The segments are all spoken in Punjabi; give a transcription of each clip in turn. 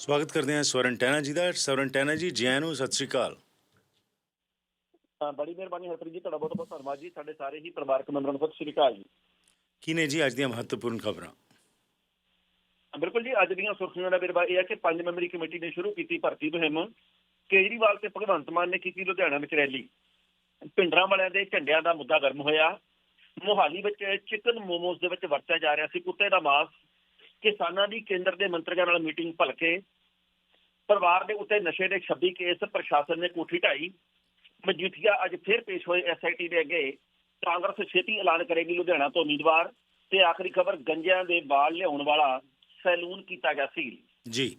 ਸਵਾਗਤ ਕਰਦੇ ਹਾਂ ਸਵਰਨ ਟੈਨਾ ਜੀ ਦਾ। ਸਵਰਨ ਟੈਨਾ ਜੀ ਜੈ ਨੂੰ ਸਤਿ ਸ੍ਰੀ ਅਕਾਲ। ਬੜੀ ਮਿਹਰਬਾਨੀ ਹਰਪ੍ਰੀਤ ਜੀ ਤੁਹਾਡਾ ਬਹੁਤ ਬਹੁਤ ਧੰਨਵਾਦ ਜੀ। ਸਾਡੇ ਸਾਰੇ ਹੀ ਪਰਿਵਾਰਕ ਮੈਂਬਰਾਂ ਨੂੰ ਸਤਿ ਸ਼੍ਰੀ ਅਕਾਲ ਜੀ। ਕੀ ਨੇ ਜੀ ਅੱਜ ਦੀਆਂ ਮਹੱਤਵਪੂਰਨ ਖਬਰਾਂ? ਬਿਲਕੁਲ ਜੀ ਅੱਜ ਦੀਆਂ ਸੁਰਖੀਆਂ ਦਾ ਵਿਰਵਾ ਇਹ ਹੈ ਕਿ ਪੰਜ ਮੈਂਬਰੀ ਕਮੇਟੀ ਨੇ ਸ਼ੁਰੂ ਕੀਤੀ ਭਰਤੀ ਮੁਹਿੰਮ। ਕੇਜਰੀਵਾਲ ਤੇ ਭਗਵੰਤ ਮਾਨ ਨੇ ਕੀਤੀ ਲੁਧਿਆਣਾ ਵਿੱਚ ਰੈਲੀ। ਪਿੰਡਰਾਂ ਵਾਲਿਆਂ ਦੇ ਝੰਡਿਆਂ ਦਾ ਮੁੱਦਾ ਗਰਮ ਹੋਇਆ। ਮੋਹਾਲੀ ਵਿੱਚ ਚਿਕਨ ਮੋਮੋਸ ਦੇ ਵਿੱਚ ਵਰਤਿਆ ਜਾ ਰਿਹਾ ਸੀ ਕੁੱਤੇ ਦਾ ਮਾਸ। ਕਿਸਾਨਾਂ ਦੀ ਕੇਂਦਰ ਦੇ ਮੰਤਰੀਆਂ ਨਾਲ ਮੀਟਿੰਗ ਭਲਕੇ ਪਰਿਵਾਰ ਦੇ ਉੱਤੇ ਨਸ਼ੇ ਦੇ 26 ਕੇਸ ਪ੍ਰਸ਼ਾਸਨ ਨੇ ਕੋਠੀ ਢਾਈ। ਮਜੀਠੀਆ ਅੱਜ ਫਿਰ ਪੇਸ਼ ਹੋਏ ਐਸਆਈਟੀ ਦੇ ਅੱਗੇ। ਕਾਂਗਰਸ ਛੇਤੀ ਐਲਾਨ ਕਰੇਗੀ ਲੁਧਿਆਣਾ ਤੋਂ ਉਮੀਦਵਾਰ ਤੇ ਆਖਰੀ ਖਬਰ ਗੰਜਿਆਂ ਦੇ ਵਾਲ ਲਿਆਉਣ ਵਾਲਾ ਸੈਲੂਨ ਕੀਤਾ ਗਿਆ ਸੀ ਜੀ।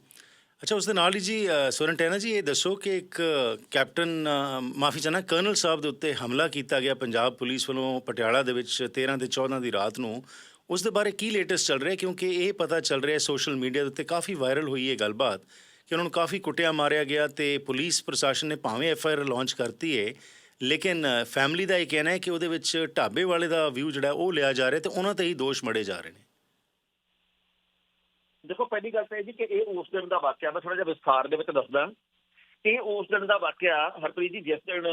ਅੱਛਾ ਉਸ ਦੇ ਨਾਲ ਹੀ ਜੀ ਅ, ਟੈਨਾ ਜੀ ਇਹ ਦੱਸੋ ਕਿ ਇੱਕ ਕੈਪਟਨ ਮਾਫੀ ਚਾਹਨਾ ਕਰਨਲ ਸਾਹਿਬ ਦੇ ਉੱਤੇ ਹਮਲਾ ਕੀਤਾ ਗਿਆ ਪੰਜਾਬ ਪੁਲਿਸ ਵੱਲੋਂ ਪਟਿਆਲਾ ਦੇ ਵਿੱਚ 13 ਤੇ 14 ਦੀ ਰਾਤ ਨੂੰ। ਉਸ ਦੇ ਬਾਰੇ ਕੀ ਲੇਟੈਸਟ ਚੱਲ ਰਿਹਾ? ਕਿਉਂਕਿ ਇਹ ਪਤਾ ਚੱਲ ਰਿਹਾ ਸੋਸ਼ਲ ਮੀਡੀਆ ਦੇ ਉੱਤੇ ਕਾਫੀ ਵਾਇਰਲ ਹੋਈ ਹੈ ਗੱਲਬਾਤ ਕਿ ਉਹਨਾਂ ਨੂੰ ਕਾਫੀ ਕੁੱਟਿਆ ਮਾਰਿਆ ਗਿਆ ਤੇ ਪੁਲਿਸ ਪ੍ਰਸ਼ਾਸਨ ਨੇ ਭਾਵੇਂ ਐਫ ਆਈ ਆਰ ਲਾਂਚ ਕਰਤੀ ਹੈ ਲੇਕਿਨ ਫੈਮਿਲੀ ਦਾ ਇਹ ਕਹਿਣਾ ਹੈ ਕਿ ਉਹਦੇ ਵਿੱਚ ਢਾਬੇ ਵਾਲੇ ਦਾ ਵਿਊ ਜਿਹੜਾ ਉਹ ਲਿਆ ਜਾ ਰਿਹਾ ਤੇ ਉਹਨਾਂ ਤੇ ਹੀ ਦੋਸ਼ ਮੜੇ ਜਾ ਰਹੇ ਨੇ। ਦੇਖੋ, ਪਹਿਲੀ ਗੱਲ ਤਾਂ ਇਹ ਜੀ ਕਿ ਇਹ ਉਸ ਦਿਨ ਦਾ ਵਾਕਿਆ ਮੈਂ ਥੋੜਾ ਜਿਹਾ ਵਿਸਥਾਰ ਦੇ ਵਿੱਚ ਦੱਸਦਾ। ਇਹ ਉਸ ਦਿਨ ਦਾ ਵਾਕਿਆ ਹਰਪ੍ਰੀਤ ਜੀ, ਜਿਸ ਦਿਨ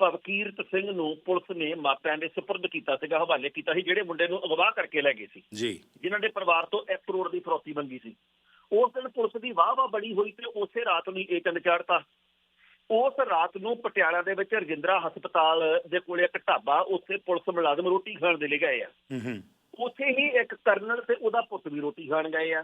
ਭਵਕੀਰਤ ਸਿੰਘ ਨੂੰ ਪੁਲਿਸ ਨੇ ਮਾਪਿਆਂ ਦੇ ਸਪੁਰਦ ਕੀਤਾ ਸੀਗਾ ਹਵਾਲੇ ਕੀਤਾ ਸੀ ਜਿਹੜੇ ਮੁੰਡੇ ਨੂੰ ਅਗਵਾ ਕਰਕੇ ਲੈ ਗਏ ਸੀ। ਜੀ। ਜਿਨ੍ਹਾਂ ਦੇ ਪਰਿਵਾਰ ਤੋਂ 1 ਕਰੋੜ ਦੀ ਫਰੌਤੀ ਮੰਗੀ ਸੀ। ਉਸ ਦਿਨ ਪੁਲਿਸ ਦੀ ਵਾਹ ਵਾਹ ਬੜੀ ਹੋਈ ਤੇ ਉਸੇ ਰਾਤ ਨੂੰ ਇਹ ਚੰਦ ਚਾੜਤਾ। ਉਸ ਰਾਤ ਨੂੰ ਪਟਿਆਲਾ ਦੇ ਵਿੱਚ ਰਜਿੰਦਰਾ ਹਸਪਤਾਲ ਦੇ ਕੋਲੇ ਇੱਕ ਢਾਬਾ ਉੱਥੇ ਪੁਲਿਸ ਮੁਲਾਜ਼ਮ ਰੋਟੀ ਖਾਣ ਦੇ ਲਈ ਗਏ ਆ। ਹੂੰ ਹੂੰ। ਉੱਥੇ ਹੀ ਇੱਕ ਕਰਨਲ ਤੇ ਉਹਦਾ ਪੁੱਤ ਵੀ ਰੋਟੀ ਖਾਣ ਗਏ ਆ।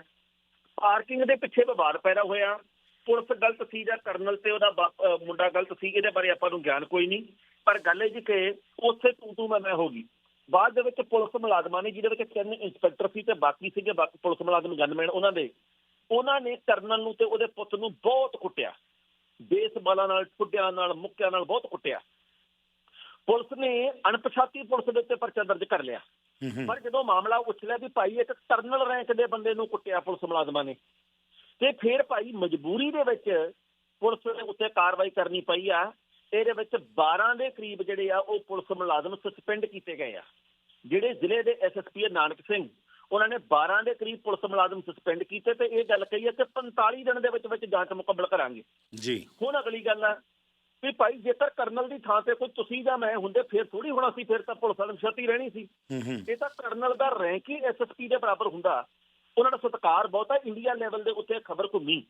ਪਾਰਕਿੰਗ ਦੇ ਪਿੱਛੇ ਵਿਵਾਦ ਪੈਦਾ ਹੋਇਆ। ਪੁਲਿਸ ਗਲਤ ਸੀ ਜਾਂ ਕਰਨਲ ਤੇ ਉਹਦਾ ਮੁੰਡਾ ਗਲਤ ਸੀ ਇਹਦੇ ਬਾਰੇ ਆਪਾਂ ਨੂੰ ਗਿਆਨ ਕੋਈ ਨਹੀਂ। ਪਰ ਗੱਲ ਇਹ ਜੀ ਕਿ ਉੱਥੇ ਤੂੰ ਤੂੰ ਮੈਂ ਮੈਂ ਹੋ ਗਈ। ਬਾਅਦ ਦੇ ਵਿੱਚ ਪੁਲਿਸ ਮੁਲਾਜ਼ਮਾਂ ਨੇ ਜਿਹਦੇ ਵਿੱਚ ਤਿੰਨ ਇੰਸਪੈਕਟਰ ਸੀ ਤੇ ਬਾਕੀ ਸੀਗੇ ਬਾਕੀ ਪੁਲਿਸ ਮੁਲਾਜ਼ਮ ਗਨਮੈਨ ਉਹਨਾਂ ਦੇ। ਉਹਨਾਂ ਨੇ ਕਰਨਲ ਨੂੰ ਤੇ ਉਹਦੇ ਪੁੱਤ ਨੂੰ ਬਹੁਤ ਕੁੱਟਿਆ। ਬੇਸਬਾਲਾਂ ਨਾਲ ਠੁੱਡਿਆਂ ਨਾਲ ਮੁੱਕਿਆਂ ਨਾਲ ਬਹੁਤ ਕੁੱਟਿਆ। ਪੁਲਿਸ ਨੇ ਅਣਪਛਾਤੀ ਪੁਲਿਸ ਦੇ ਉੱਤੇ ਪਰਚਾ ਦਰਜ ਕਰ ਲਿਆ। ਪਰ ਜਦੋਂ ਮਾਮਲਾ ਉਛਲਿਆ ਵੀ ਭਾਈ ਇੱਕ ਕਰਨਲ ਰੈਂਕ ਦੇ ਬੰਦੇ ਨੂੰ ਕੁੱਟਿਆ ਪੁਲਿਸ ਮੁਲਾਜ਼ਮਾਂ ਨੇ ਤੇ ਫਿਰ ਭਾਈ ਮਜਬੂਰੀ ਦੇ ਵਿੱਚ ਪੁਲਿਸ ਦੇ ਉੱਤੇ ਕਾਰਵਾਈ ਕਰਨੀ ਪਈ ਆ। ਇਹਦੇ ਵਿੱਚ 12 ਦੇ ਕਰੀਬ ਜਿਹੜੇ ਆ ਉਹ ਪੁਲਿਸ ਮੁਲਾਜ਼ਮ ਸਸਪੈਂਡ ਕੀਤੇ ਗਏ ਆ। ਜਿਹੜੇ ਜ਼ਿਲ੍ਹੇ ਦੇ ਐਸਐਸਪੀ ਨਾਨਕ ਸਿੰਘ ਉਹਨਾਂ ਨੇ 12 ਦੇ ਕਰੀਬ ਪੁਲਿਸ ਮੁਲਾਜ਼ਮ ਸਸਪੈਂਡ ਕੀਤੇ ਤੇ ਇਹ ਗੱਲ ਕਹੀ ਹੈ ਕਿ 45 ਦਿਨ ਦੇ ਵਿੱਚ ਵਿੱਚ ਜਾਂਚ ਮੁਕੰਮਲ ਕਰਾਂਗੇ। ਜੀ। ਹੁਣ ਅਗਲੀ ਗੱਲ ਆ ਵੀ ਭਾਈ ਜੇਕਰ ਕਰਨਲ ਦੀ ਥਾਂ ਤੇ ਕੋਈ ਤੁਸੀਂ ਜਾਂ ਮੈਂ ਹੁੰਦੇ ਫਿਰ ਥੋੜੀ ਹੋਣਾ ਸੀ ਫਿਰ ਤਾਂ ਪੁਲਿਸ ਵਾਲੇ ਛਤੀ ਰਹਿਣੀ ਸੀ। ਇਹ ਤਾਂ ਕਰਨਲ ਦਾ ਰੈਂਕ ਹੀ ਐਸਐਸਪੀ ਦੇ ਬਰਾਬਰ ਹੁੰਦਾ। ਉਹਨਾਂ ਦਾ ਸਤਿਕਾਰ ਬਹੁਤਾ ਇੰਡੀਆ ਲੈਵਲ ਦੇ ਉੱਤੇ ਖਬਰ ਘੁੰਮੀ।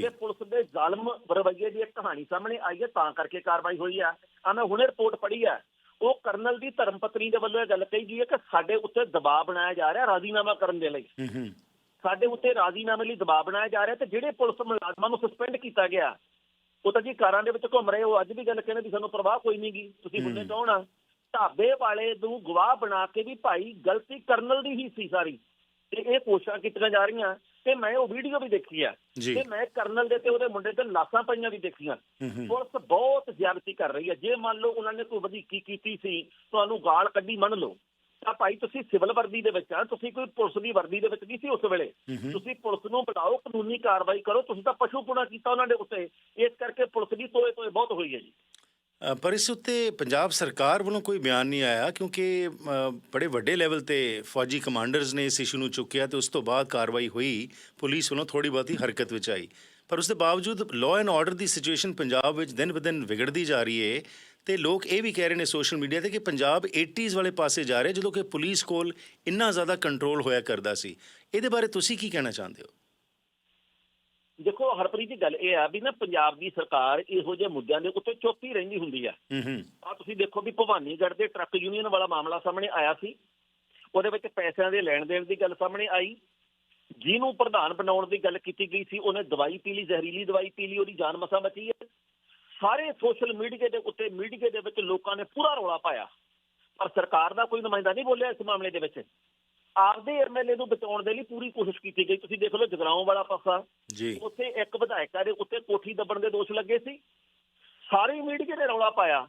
ਕਿ ਪੁਲਿਸ ਦੇ ਜ਼ਾਲਮ ਰਵੱਈਏ ਦੀ ਇੱਕ ਕਹਾਣੀ ਸਾਹਮਣੇ ਆਈ ਹੈ ਤਾਂ ਕਰਕੇ ਕਾਰਵਾਈ ਹੋਈ ਆ। ਆ ਮੈਂ ਹੁਣੇ ਰਿਪੋਰਟ ਪੜ੍ਹੀ ਆ। ਉਹ ਕਰਨਲ ਦੀ ਧਰਮ ਪਤਨੀ ਦੇ ਵੱਲੋਂ ਇਹ ਗੱਲ ਕਹੀ ਗਈ ਹੈ ਕਿ ਸਾਡੇ ਉੱਤੇ ਦਬਾਅ ਬਣਾਇਆ ਜਾ ਰਿਹਾ ਰਾਜ਼ੀਨਾਮਾ ਕਰਨ ਦੇ ਲਈ। ਸਾਡੇ ਉੱਤੇ ਰਾਜ਼ੀਨਾਮੇ ਲਈ ਦਬਾਅ ਬਣਾਇਆ ਜਾ ਰਿਹਾ ਤੇ ਜਿਹੜੇ ਪੁਲਿਸ ਮੁਲਾਜ਼ਮਾਂ ਨੂੰ ਸਸਪੈਂਡ ਕੀਤਾ ਗਿਆ ਉਹ ਤਾਂ ਜੀ ਕਾਰਾਂ ਦੇ ਵਿੱਚ ਘੁੰਮ ਰਹੇ ਉਹ ਅੱਜ ਵੀ ਗੱਲ ਕਹਿੰਦੇ ਵੀ ਸਾਨੂੰ ਪਰਵਾਹ ਕੋਈ ਨਹੀਂਗੀ ਤੁਸੀਂ ਹੁੰਦੇ। ਕੌਣ ਆ ਢਾਬੇ ਵਾਲੇ ਨੂੰ ਗਵਾਹ ਬਣਾ ਕੇ ਵੀ ਭਾਈ ਗਲਤੀ ਕਰਨਲ ਦੀ ਹੀ ਸੀ ਸਾਰੀ। ਤੇ ਇਹ ਕੋਸ਼ਿਸ਼ਾਂ ਕੀਤੀਆਂ ਜਾ ਰਹੀਆਂ ਤੇ ਮੈਂ ਉਹ ਵੀਡੀਓ ਵੀ ਦੇਖੀ ਆ। ਤੇ ਮੈਂ ਕਰਨਲ ਦੇ ਤੇ ਉਹਦੇ ਮੁੰਡੇ ਤੇ ਲਾਸਾਂ ਪਈਆਂ ਵੀ ਦੇਖੀਆਂ। ਪੁਲਿਸ ਬਹੁਤ ਜ਼ਿਆਦਤੀ ਕਰ ਰਹੀ ਹੈ ਜੇ ਮੰਨ ਲਓ ਉਹਨਾਂ ਨੇ ਕੋਈ ਵਧੀਕੀ ਕੀਤੀ ਸੀ ਤੁਹਾਨੂੰ ਗਾਲ ਕੱਢੀ ਮੰਨ ਲਓ ਤਾਂ ਭਾਈ ਤੁਸੀਂ ਸਿਵਲ ਵਰਦੀ ਦੇ ਵਿੱਚ ਆ ਤੁਸੀਂ ਕੋਈ ਪੁਲਿਸ ਦੀ ਵਰਦੀ ਦੇ ਵਿੱਚ ਨਹੀਂ ਸੀ ਉਸ ਵੇਲੇ। ਤੁਸੀਂ ਪੁਲਿਸ ਨੂੰ ਬੁਲਾਓ ਕਾਨੂੰਨੀ ਕਾਰਵਾਈ ਕਰੋ ਤੁਸੀਂ ਤਾਂ ਪਸ਼ੂਪੁਣਾ ਕੀਤਾ ਉਹਨਾਂ ਦੇ ਉੱਤੇ ਇਸ ਕਰਕੇ ਪੁਲਿਸ ਦੀ ਤੋਏ ਤੋਏ ਬਹੁਤ ਹੋਈ ਹੈ ਜੀ। ਪਰ ਇਸ ਉੱਤੇ ਪੰਜਾਬ ਸਰਕਾਰ ਵੱਲੋਂ ਕੋਈ ਬਿਆਨ ਨਹੀਂ ਆਇਆ ਕਿਉਂਕਿ ਬੜੇ ਵੱਡੇ ਲੈਵਲ ਤੇ ਫੌਜੀ ਕਮਾਂਡਰਸ ਨੇ ਇਸ ਇਸ਼ੂ ਨੂੰ ਚੁੱਕਿਆ ਤੇ ਉਸ ਤੋਂ ਬਾਅਦ ਕਾਰਵਾਈ ਹੋਈ, ਪੁਲਿਸ ਵੱਲੋਂ ਥੋੜੀ ਬਹੁਤੀ ਹਰਕਤ ਵਿੱਚ ਆਈ। ਪਰ ਉਸ ਦੇ ਬਾਵਜੂਦ ਲਾਅ ਐਂਡ ਆਰਡਰ ਦੀ ਸਿਚੁਏਸ਼ਨ ਪੰਜਾਬ ਵਿੱਚ ਦਿਨ ਬਦਨ ਵਿਗੜਦੀ ਜਾ ਰਹੀ ਹੈ ਤੇ ਲੋਕ ਇਹ ਵੀ ਕਹਿ ਰਹੇ ਨੇ ਸੋਸ਼ਲ ਮੀਡੀਆ ਤੇ ਕਿ ਪੰਜਾਬ 80s ਵਾਲੇ ਪਾਸੇ ਜਾ ਰਿਹਾ ਜਦੋਂ ਕਿ ਪੁਲਿਸ ਕੋਲ ਇੰਨਾ ਜ਼ਿਆਦਾ ਕੰਟਰੋਲ ਹੋਇਆ ਕਰਦਾ ਸੀ। ਇਹਦੇ ਬਾਰੇ ਤੁਸੀਂ ਕੀ ਕਹਿਣਾ ਚਾਹੁੰਦੇ ਹੋ? ਦੇਖੋ ਹਰਪ੍ਰੀਤ ਦੀ ਗੱਲ ਇਹ ਆ ਵੀ ਨਾ ਪੰਜਾਬ ਦੀ ਸਰਕਾਰ ਇਹੋ ਜਿਹੇ ਮੁੱਦਿਆਂ ਦੇ ਉੱਤੇ ਚੁੱਪ ਹੀ ਰਹਿੰਦੀ ਹੁੰਦੀ ਆ। ਆ ਤੁਸੀਂ ਦੇਖੋ ਵੀ ਭਵਾਨੀਗੜ੍ਹ ਦੇ ਟਰੱਕ ਯੂਨੀਅਨ ਵਾਲਾ ਮਾਮਲਾ ਸਾਹਮਣੇ ਆਇਆ ਸੀ। ਉਹਦੇ ਵਿੱਚ ਪੈਸਿਆਂ ਦੇ ਲੈਣ ਦੇਣ ਦੀ ਗੱਲ ਸਾਹਮਣੇ ਆਈ। ਜਿਹਨੂੰ ਪ੍ਰਧਾਨ ਬਣਾਉਣ ਦੀ ਗੱਲ ਕੀਤੀ ਗਈ ਸੀ ਉਹਨੇ ਦਵਾਈ ਪੀ ਲਈ ਜ਼ਹਿਰੀਲੀ ਦਵਾਈ ਪੀ ਲਈ ਉਹਦੀ ਜਾਨ ਮਸਾਂ ਬਚੀ ਹੈ। ਸਾਰੇ ਸੋਸ਼ਲ ਮੀਡੀਆ ਦੇ ਉੱਤੇ ਮੀਡੀਆ ਦੇ ਵਿੱਚ ਲੋਕਾਂ ਨੇ ਪੂਰਾ ਰੌਲਾ ਪਾਇਆ। ਪਰ ਸਰਕਾਰ ਦਾ ਕੋਈ ਨੁਮਾਇੰਦਾ ਨਹੀਂ ਬੋਲਿਆ ਇਸ ਮਾਮਲੇ ਦੇ ਵਿੱਚ। ਆਪਦੇ ਐਮਐਲਏ ਨੂੰ ਬਚਾਉਣ ਦੇ ਲਈ ਪੂਰੀ ਕੋਸ਼ਿਸ਼ ਕੀਤੀ ਗਈ। ਤੁਸੀਂ ਦੇਖ ਲਓ ਜਗਰਾਉਂ ਵਾਲਾ ਪਾਸਾ ਜੀ। ਉੱਥੇ ਇੱਕ ਵਿਧਾਇਕਾ ਦੇ ਉੱਤੇ ਕੋਠੀ ਦੱਬਣ ਦੇ ਦੋਸ਼ ਲੱਗੇ ਸੀ। ਸਾਰੀ ਮੀਡੀਆ ਨੇ ਰੌਲਾ ਪਾਇਆ।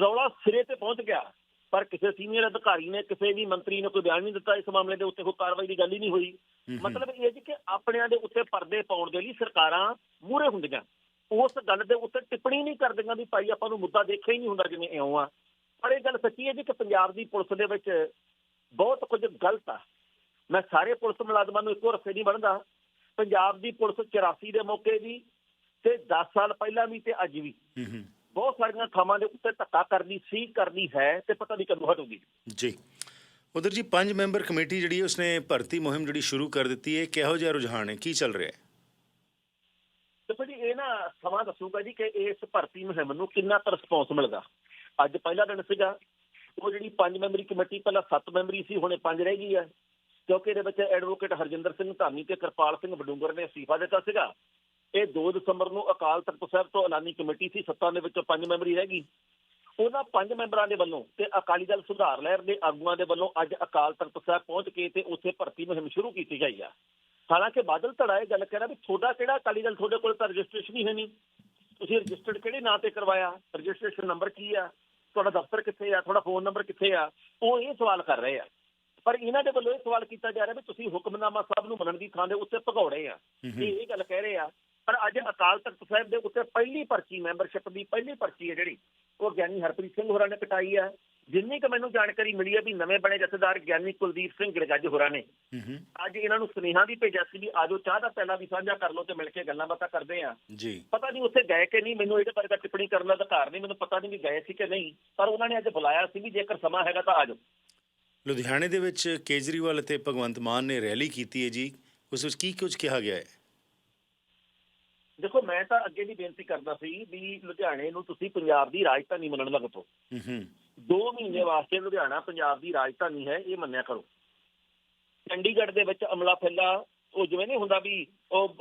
ਰੌਲਾ ਸਿਰੇ ਤੇ ਪਹੁੰਚ ਗਿਆ। ਪਰ ਕਿਸੇ ਸੀਨੀਅਰ ਅਧਿਕਾਰੀ ਨੇ ਕਿਸੇ ਵੀ ਮੰਤਰੀ ਨੇ ਕੋਈ ਬਿਆਨ ਨਹੀਂ ਦਿੱਤਾ। ਇਸ ਮਾਮਲੇ ਦੇ ਉੱਤੇ ਕੋਈ ਕਾਰਵਾਈ ਦੀ ਗੱਲ ਹੀ ਨਹੀਂ ਹੋਈ। ਮਤਲਬ ਇਹ ਜੀ ਕਿ ਆਪਣਿਆਂ ਦੇ ਉੱਤੇ ਪਰਦੇ ਪਾਉਣ ਦੇ ਲਈ ਸਰਕਾਰਾਂ ਮੂਹਰੇ ਹੁੰਦੀਆਂ। ਉਸ ਗੱਲ ਦੇ ਉੱਤੇ ਟਿੱਪਣੀ ਨਹੀਂ ਕਰਦੀਆਂ ਵੀ ਭਾਈ ਆਪਾਂ ਨੂੰ ਮੁੱਦਾ ਦੇਖਿਆ ਹੀ ਨਹੀਂ ਹੁੰਦਾ ਜਿਵੇਂ ਇਉਂ ਆ। ਪਰ ਇਹ ਗੱਲ ਸੱਚੀ ਹੈ ਜੀ ਕਿ ਪੰਜਾਬ ਦੀ ਪੁਲਿਸ ਦੇ ਵਿੱਚ ਬਹੁਤ ਕੁਝ ਗਲਤ ਆ। ਮੈਂ ਸਾਰੇ ਪੁਲਿਸ ਮੁਲਾਜ਼ਮਾਂ ਨੂੰ ਇੱਕੋ ਰਸੇ ਨਹੀਂ ਬਣਦਾ। ਪੰਜਾਬ ਦੀ ਪੁਲਿਸ 84 ਦੇ ਮੌਕੇ ਵੀ ਤੇ 10 ਸਾਲ ਪਹਿਲਾਂ ਵੀ ਤੇ ਅੱਜ ਵੀ। ਬਹੁਤ ਸਾਰੀਆਂ ਥਾਵਾਂ ਦੇ ਉੱਤੇ ਧੱਕਾ ਕਰਦੀ ਸੀ ਕਰਦੀ ਹੈ ਤੇ ਪਤਾ ਨਹੀਂ ਕਦੋਂ ਹਟੂਗੀ। ਜੀ। ਉਧਰ ਜੀ ਪੰਜ ਮੈਂਬਰ ਕਮੇਟੀ ਜਿਹੜੀ ਉਸਨੇ ਭਰਤੀ ਮੁਹਿੰਮ ਜਿਹੜੀ ਸ਼ੁਰੂ ਕਰ ਦਿੱਤੀ ਹੈ ਕਿਹੋ ਜਿਹਾ ਰੁਝਾਨ ਹੈ? ਕੀ ਚੱਲ ਰਿਹਾ ਹੈ? ਦੇਖੋ ਜੀ ਇਹ ਨਾ ਸਮਾਂ ਦੱਸੂਗਾ ਜੀ ਕਿ ਇਸ ਭਰਤੀ ਮੁਹਿੰਮ ਨੂੰ ਕਿੰਨਾ ਕੁ ਰਿਸਪੌਂਸ ਮਿਲਦਾ। ਅੱਜ ਪਹਿਲਾ ਦਿਨ ਸੀਗਾ ਉਹ ਜਿਹੜੀ ਪੰਜ ਮੈਂਬਰੀ ਕਮੇਟੀ ਪਹਿਲਾਂ ਸੱਤ ਮੈਂਬਰੀ ਸੀ, ਹੁਣੇ ਪੰਜ ਰਹਿ ਗਈ ਹੈ ਕਿਉਂਕਿ ਇਹਦੇ ਵਿੱਚ ਐਡਵੋਕੇਟ ਹਰਜਿੰਦਰ ਸਿੰਘ ਧਾਮੀ ਤੇ ਕਿਰਪਾਲ ਸਿੰਘ ਬਡੂੰਗਰ ਨੇ ਅਸਤੀਫਾ ਦਿੱਤਾ ਸੀਗਾ। ਇਹ 2 ਦਸੰਬਰ ਨੂੰ ਅਕਾਲ ਤਖਤ ਸਾਹਿਬ ਤੋਂ ਐਲਾਨੀ ਕਮੇਟੀ ਸੀ, ਸੱਤਾ ਦੇ ਵਿੱਚੋਂ ਪੰਜ ਮੈਂਬਰੀ ਰਹਿ ਗਈ। ਉਹਨਾਂ ਪੰਜ ਮੈਂਬਰਾਂ ਦੇ ਵੱਲੋਂ ਤੇ ਅਕਾਲੀ ਦਲ ਸੁਧਾਰ ਲਹਿਰ ਦੇ ਆਗੂਆਂ ਦੇ ਵੱਲੋਂ ਅੱਜ ਅਕਾਲ ਤਖਤ ਸਾਹਿਬ ਪਹੁੰਚ ਕੇ ਤੇ ਉੱਥੇ ਭਰਤੀ ਮੁਹਿੰਮ ਸ਼ੁਰੂ ਕੀਤੀ ਗਈ ਆ। ਹਾਲਾਂਕਿ ਬਾਦਲ ਧੜਾ ਇਹ ਗੱਲ ਕਹਿ ਰਿਹਾ ਵੀ ਤੁਹਾਡਾ ਕਿਹੜਾ ਅਕਾਲੀ ਦਲ ਤੁਹਾਡੇ ਕੋਲ ਤਾਂ ਰਜਿਸਟ੍ਰੇਸ਼ਨ ਹੀ ਹੈ ਨਹੀਂ। ਤੁਸੀਂ ਰਜਿਸਟਰਡ ਕਿਹੜੇ ਨਾਂ ਤੇ ਕਰਵਾਇਆ? ਰਜਿਸਟ੍ਰੇਸ਼ਨ ਨੰਬਰ ਕੀ ਆ? ਤੁਹਾਡਾ ਦਫ਼ਤਰ ਕਿੱਥੇ ਆ ਤੁਹਾਡਾ ਫੋਨ ਨੰਬਰ ਕਿੱਥੇ ਆ ਉਹ ਇਹ ਸਵਾਲ ਕਰ ਰਹੇ ਆ। ਪਰ ਇਹਨਾਂ ਦੇ ਵੱਲੋਂ ਇਹ ਸਵਾਲ ਕੀਤਾ ਜਾ ਰਿਹਾ ਵੀ ਤੁਸੀਂ ਹੁਕਮਨਾਮਾ ਸਾਹਿਬ ਨੂੰ ਮੰਨਣ ਦੀ ਥਾਂ ਦੇ ਉੱਤੇ ਭਗੌੜੇ ਆ। ਇਹ ਇਹ ਗੱਲ ਕਹਿ ਰਹੇ ਆ। ਪਰ ਅੱਜ ਅਕਾਲ ਤਖਤ ਸਾਹਿਬ ਦੇ ਉੱਤੇ ਪਹਿਲੀ ਪਰਚੀ ਮੈਂਬਰਸ਼ਿਪ ਦੀ ਪਹਿਲੀ ਪਰਚੀ ਹੈ ਜਿਹੜੀ ਉਹ ਗਿਆਨੀ ਹਰਪ੍ਰੀਤ ਸਿੰਘ ਹੋਰਾਂ ਨੇ ਕਟਾਈ ਆ। ਜਿੰਨੀ ਕੁ ਮੈਨੂੰ ਜਾਣਕਾਰੀ ਮਿਲੀ ਹੈ ਵੀ ਨਵੇਂ ਬਣੇ ਜਥੇਦਾਰ ਗਿਆਨੀ ਕੁਲਦੀਪ ਸਿੰਘ ਗਿਰਗੱਜ ਹੋਰਾਂ ਨੇ ਅੱਜ ਇਹਨਾਂ ਨੂੰ ਸੁਨੇਹਾ ਵੀ ਭੇਜਿਆ ਸੀ ਵੀ ਆਜੋ ਚਾਹ ਦਾ ਪਹਿਲਾਂ ਵੀ ਸਾਂਝਾ ਕਰ ਲਓ ਤੇ ਮਿਲ ਕੇ ਗੱਲਾਂ ਬਾਤਾਂ ਕਰਦੇ ਆ। ਜੀ। ਪਤਾ ਨਹੀਂ ਉੱਥੇ ਗਏ ਕਿ ਨਹੀਂ ਮੈਨੂੰ ਇਹਦੇ ਬਾਰੇ ਤਾਂ ਟਿੱਪਣੀ ਕਰਨ ਦਾ ਅਧਿਕਾਰ ਨਹੀਂ ਮੈਨੂੰ ਪਤਾ ਨਹੀਂ ਵੀ ਗਏ ਸੀ ਕਿ ਨਹੀਂ ਪਰ ਉਹਨਾਂ ਨੇ ਅੱਜ ਬੁਲਾਇਆ ਸੀ ਵੀ ਜੇਕਰ ਸਮਾਂ ਹੈਗਾ ਤਾਂ ਆਜੋ। ਲੁਧਿਆਣੇ ਦੇ ਵਿੱਚ ਕੇਜਰੀਵਾਲ ਅਤੇ ਭਗਵੰਤ ਮਾਨ ਨੇ ਰੈਲੀ ਕੀਤੀ ਹੈ ਜੀ ਉਸ ਵਿੱਚ ਕੀ ਕੁਝ ਕਿਹਾ ਗਿਆ ਹੈ? ਦੇਖੋ ਮੈਂ ਤਾਂ ਅੱਗੇ ਵੀ ਬੇਨਤੀ ਕਰਦਾ ਸੀ ਵੀ ਲੁਧਿਆਣੇ ਨੂੰ ਤੁਸੀਂ ਪੰਜਾਬ ਦੀ ਰਾਜਧਾਨੀ ਮੰਨਣ ਲੱਗ ਹੂੰ ਹੂੰ 2 ਮਹੀਨੇ ਵਾਸਤੇ ਲੁਧਿਆਣਾ, ਪੰਜਾਬ ਦੀ ਰਾਜਧਾਨੀ ਹੈ, ਇਹ ਮੰਨਿਆ ਕਰੋ। ਚੰਡੀਗੜ੍ਹ ਦੇ ਵਿੱਚ ਅਮਲਾ ਫੈਲਾ, ਉਹ ਜਿਵੇਂ ਨਹੀਂ ਹੁੰਦਾ ਵੀ ਉਹ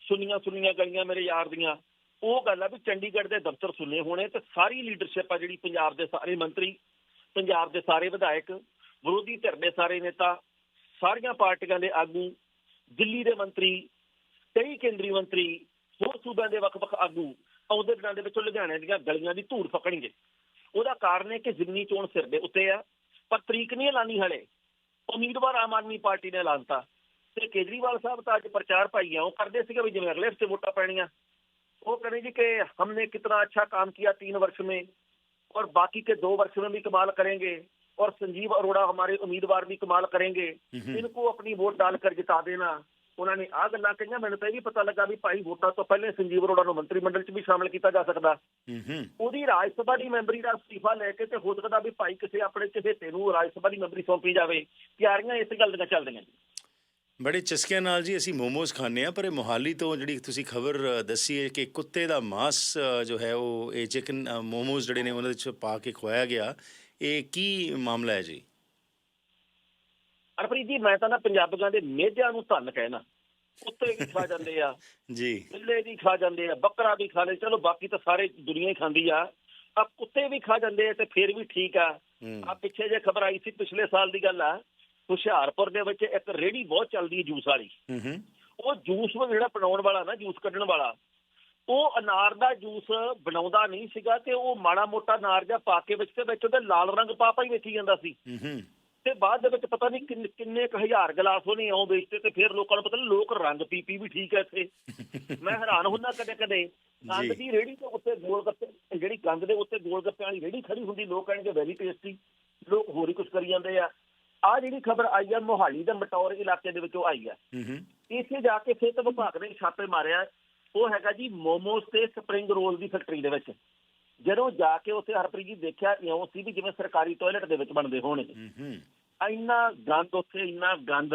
ਸੁਨੀਆਂ ਸੁਨੀਆਂ ਗਲੀਆਂ ਮੇਰੇ ਯਾਰ ਦੀਆਂ। ਉਹ ਗੱਲ ਆ ਵੀ ਚੰਡੀਗੜ੍ਹ ਦੇ ਦਫ਼ਤਰ ਸੁਨੇ ਹੋਣੇ ਤੇ ਸਾਰੀ ਲੀਡਰਸ਼ਿਪ ਆ ਜਿਹੜੀ ਪੰਜਾਬ ਦੇ ਸਾਰੇ ਮੰਤਰੀ, ਪੰਜਾਬ ਦੇ ਸਾਰੇ ਵਿਧਾਇਕ, ਵਿਰੋਧੀ ਧਿਰ ਦੇ ਸਾਰੇ ਨੇਤਾ, ਸਾਰੀਆਂ ਪਾਰਟੀਆਂ ਦੇ ਆਗੂ, ਦਿੱਲੀ ਦੇ ਮੰਤਰੀ, ਕਈ ਕੇਂਦਰੀ ਮੰਤਰੀ, ਹੋਰ ਸੂਬਿਆਂ ਦੇ ਵੱਖ-ਵੱਖ ਆਗੂ ਆਉਂਦੇ ਦਿਨਾਂ ਦੇ ਵਿੱਚ ਲੁਧਿਆਣੇ ਦੀਆਂ ਗਲੀਆਂ ਦੀ ਧੂੜ ਫਕਣਗੇ। ਉਹਦਾ ਕਾਰਨ ਹੈ ਕਿ ਜ਼ਿਮਨੀ ਚੋਣ ਸਿਰ ਦੇ ਉੱਤੇ ਆ ਪਰ ਤਰੀਕ ਨਹੀਂ ਐਲਾਨੀ ਹਲੇ ਉਮੀਦਵਾਰ ਆਮ ਆਦਮੀ ਪਾਰਟੀ ਨੇ ਐਲਾਨਤਾ ਤੇ ਕੇਜਰੀਵਾਲ ਸਾਹਿਬ ਤਾਂ ਅੱਜ ਪ੍ਰਚਾਰ ਭਾਈਆਂ ਉਹ ਕਰਦੇ ਸੀਗੇ ਵੀ ਜਿਵੇਂ ਅਗਲੇ ਹਫਤੇ ਵੋਟਾਂ ਪੈਣੀਆਂ वो कह रहे जी कि हमने कितना अच्छा काम किया तीन वर्ष में और बाकी के दो वर्ष में भी कमाल करेंगे और संजीव अरोड़ा हमारे उम्मीदवार भी कमाल करेंगे हम्म। इनको अपनी वोट डालकर जिता देना ਉਹਨਾਂ ਨੇ ਆ ਗੱਲਾਂ ਕਹੀਆਂ ਮੈਨੂੰ ਤਾਂ ਇਹ ਵੀ ਪਤਾ ਲੱਗਾ ਵੀ ਭਾਈ ਵੋਟਾਂ ਤੋਂ ਪਹਿਲੇ ਸੰਜੀਵ ਅਰੋੜਾ ਨੂੰ ਮੰਤਰੀ ਮੰਡਲ 'ਚ ਵੀ ਸ਼ਾਮਲ ਕੀਤਾ ਜਾ ਸਕਦਾ। ਹੂੰ ਹੂੰ ਉਹਦੀ ਰਾਜ ਸਭਾ ਦੀ ਮੈਂਬਰੀ ਦਾ ਅਸਤੀਫਾ ਲੈ ਕੇ ਤੇ ਹੋ ਸਕਦਾ ਵੀ ਭਾਈ ਕਿਸੇ ਆਪਣੇ ਚਹੇਤੇ ਨੂੰ ਰਾਜ ਸਭਾ ਦੀ ਮੈਂਬਰੀ ਸੌਂਪੀ ਜਾਵੇ। ਤਿਆਰੀਆਂ ਇਸ ਗੱਲ ਦੀਆਂ ਚੱਲਦੀਆਂ ਜੀ ਬੜੇ ਚਸਕਿਆਂ ਨਾਲ ਜੀ ਅਸੀਂ ਮੋਮੋਸ ਖਾਂਦੇ ਆ ਪਰ ਇਹ ਮੋਹਾਲੀ ਤੋਂ ਜਿਹੜੀ ਤੁਸੀਂ ਖਬਰ ਦੱਸੀ ਹੈ ਕਿ ਕੁੱਤੇ ਦਾ ਅ, ਜੋ ਹੈ ਉਹ ਇਹ ਚਿਕਨ ਮੋਮੋਸ ਜਿਹੜੇ ਨੇ ਉਹਨਾਂ ਦੇ ਵਿੱਚ ਪਾ ਕੇ ਖਵਾਇਆ ਗਿਆ। ਇਹ ਕੀ ਮਾਮਲਾ ਹੈ ਜੀ? ਹਰਪ੍ਰੀਤ ਜੀ ਮੈਂ ਤਾਂ ਨਾ ਪੰਜਾਬੀਆਂ ਦੇ ਮੇਜਿਆਂ ਨੂੰ ਧੰਨ ਕਹਿਣਾ। ਕੁੱਤੇ ਵੀ ਖਾ ਜਾਂਦੇ ਆ ਜੀ। ਬਿੱਲੇ ਵੀ ਖਾ ਜਾਂਦੇ ਆ ਬੱਕਰਾ ਵੀ ਖਾ ਲੈ। ਚਲੋ ਬਾਕੀ ਤਾਂ ਸਾਰੇ ਦੁਨੀਆ ਹੀ ਖਾਂਦੀ ਆ। ਆ ਕੁੱਤੇ ਵੀ ਖਾ ਜਾਂਦੇ ਆ ਤੇ ਫਿਰ ਵੀ ਠੀਕ ਆ। ਆ ਪਿੱਛੇ ਜੇ ਖਬਰ ਆਈ ਸੀ ਪਿਛਲੇ ਸਾਲ ਦੀ ਗੱਲ ਆ ਹੁਸ਼ਿਆਰਪੁਰ ਦੇ ਵਿੱਚ ਇੱਕ ਰੇੜੀ ਬਹੁਤ ਚੱਲਦੀ ਹੈ ਜੂਸ ਵਾਲੀ। ਹੂੰ ਹੂੰ। ਉਹ ਜੂਸ ਜਿਹੜਾ ਬਣਾਉਣ ਵਾਲਾ ਨਾ ਜੂਸ ਕੱਢਣ ਵਾਲਾ ਉਹ ਅਨਾਰ ਦਾ ਜੂਸ ਬਣਾਉਂਦਾ ਨਹੀਂ ਸੀਗਾ ਤੇ ਉਹ ਮਾੜਾ ਮੋਟਾ ਅਨਾਰ ਜਿਹਾ ਪਾ ਕੇ ਵਿੱਚ ਤੇ ਵਿੱਚ ਉਹਦੇ ਲਾਲ ਰੰਗ ਪਾ ਪਾ ਹੀ ਵੇਚੀ ਜਾਂਦਾ ਸੀ। ਹੂੰ ਹੂੰ। ਤੇ ਬਾਅਦ ਦੇ ਵਿੱਚ ਪਤਾ ਨਹੀਂ ਕਿੰਨੇ ਕਿੰਨੇ ਕੁ ਹਜ਼ਾਰ ਗਲਾਸ ਉਹਨੇ ਇਉਂ ਵੇਚਤੇ ਤੇ ਫਿਰ ਲੋਕਾਂ ਨੂੰ ਪਤਾ ਨਹੀਂ ਲੋਕ ਰੰਗ ਪੀ ਪੀ ਵੀ ਠੀਕ ਹੈ ਇੱਥੇ। ਮੈਂ ਹੈਰਾਨ ਹੁੰਦਾ ਕਦੇ ਕਦੇ ਗੰਦ। ਦੀ ਰੇੜੀ ਦੇ ਉੱਤੇ ਗੋਲ ਗੱਪੇ ਜਿਹੜੀ ਗੰਦ ਦੇ ਉੱਤੇ ਗੋਲ ਗੱਪਿਆਂ ਵਾਲੀ ਰੇੜੀ ਖੜੀ ਹੁੰਦੀ ਲੋਕ ਕਹਿਣਗੇ ਵੈਰੀ ਟੇਸਟੀ ਲੋਕ ਹੋਰ ਹੀ ਕੁਝ ਕਰੀ ਜਾਂਦੇ ਆ। ਆ ਜਿਹੜੀ ਖਬਰ ਆਈ ਆ ਮੋਹਾਲੀ ਦੇ ਮਟੌਰ ਇਲਾਕੇ ਦੇ ਵਿੱਚੋਂ ਆਈ ਆ। ਇੱਥੇ ਜਾ ਕੇ ਸਿਹਤ ਵਿਭਾਗ ਨੇ ਛਾਪੇ ਮਾਰਿਆ। ਉਹ ਹੈਗਾ ਜੀ ਮੋਮੋਸ ਤੇ ਸਪਰਿੰਗ ਰੋਲ ਦੀ ਫੈਕਟਰੀ ਦੇ ਵਿੱਚ। ਜਦੋਂ ਜਾ ਕੇ ਉੱਥੇ ਹਰਪ੍ਰੀਤ ਜੀ ਦੇਖਿਆ ਇਉਂ ਸੀ ਵੀ ਜਿਵੇਂ ਸਰਕਾਰੀ ਟਾਇਲਟ ਦੇ ਵਿੱਚ ਬਣਦੇ ਹੋਣਗੇ। ਇੰਨਾ ਗੰਦ ਉੱਥੇ, ਇੰਨਾ ਗੰਦ,